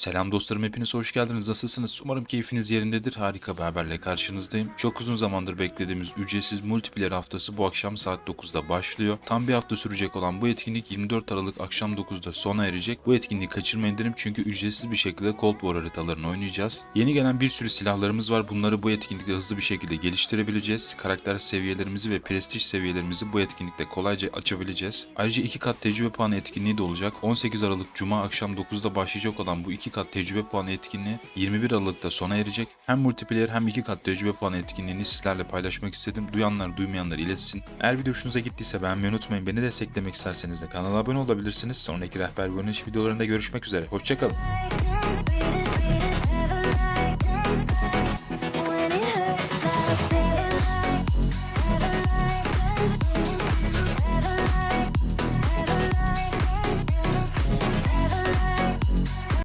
Selam dostlarım hepiniz hoş geldiniz. Nasılsınız? Umarım keyfiniz yerindedir. Harika bir haberle karşınızdayım. Çok uzun zamandır beklediğimiz ücretsiz multiplayer haftası bu akşam saat 9'da başlıyor. Tam bir hafta sürecek olan bu etkinlik 24 Aralık akşam 9'da sona erecek. Bu etkinliği kaçırmayın derim çünkü ücretsiz bir şekilde Cold War haritalarını oynayacağız. Yeni gelen bir sürü silahlarımız var. Bunları bu etkinlikte hızlı bir şekilde geliştirebileceğiz. Karakter seviyelerimizi ve prestij seviyelerimizi bu etkinlikte kolayca açabileceğiz. Ayrıca 2 kat tecrübe puanı etkinliği de olacak. 18 Aralık Cuma akşam 9'da başlayacak olan bu 2 kat tecrübe puanı etkinliği 21 Aralık'ta sona erecek. Hem multiplayer hem 2 kat tecrübe puanı etkinliğini sizlerle paylaşmak istedim. Duyanlar duymayanlar iletsin. Eğer video hoşunuza gittiyse beğenmeyi unutmayın. Beni desteklemek isterseniz de kanala abone olabilirsiniz. Sonraki rehber görünüş videolarında görüşmek üzere. Hoşçakalın.